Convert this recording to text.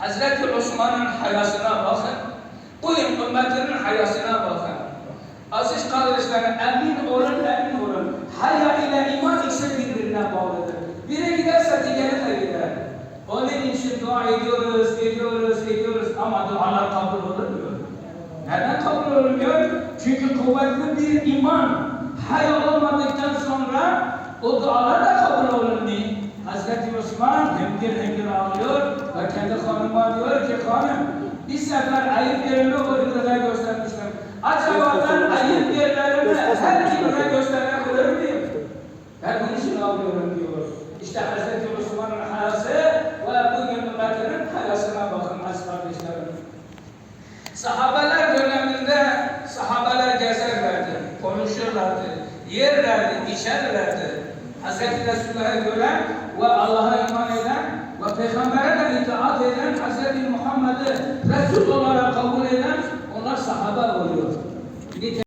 Hazreti Osman'ın hayasına bakın. Bu ümmetinin hayasına bakın. Aziz kardeşlerim emin olun emin olun. Haya ile iman ikisi birbirine bağlıdır. Biri giderse diğeri de gider. Onun için dua ediyoruz, ediyoruz, ediyoruz ama dualar kabul olmuyor. Neden kabul olmuyor? Çünkü kuvvetli bir iman. Haya olmadıktan sonra o dualar da kabul olmuyor. Hazreti Osman hemgir hemgir ağlıyor ve kendi hanım bir sefer ayıp yerini rıza göstermiştim. Acaba ben ayıp yerlerimi her kimse gösterebilir miyim? Ben bunun için ağlıyorum diyor. İşte Hazreti Osman'ın hayası ve bugün ümmetinin hayasına bakın aziz kardeşlerim. Sahabeler döneminde sahabeler gezerlerdi, konuşurlardı, yerlerdi, içerlerdi. Hz. Resulullah'a göre ve Allah'a iman eden ve Peygamber'e de itaat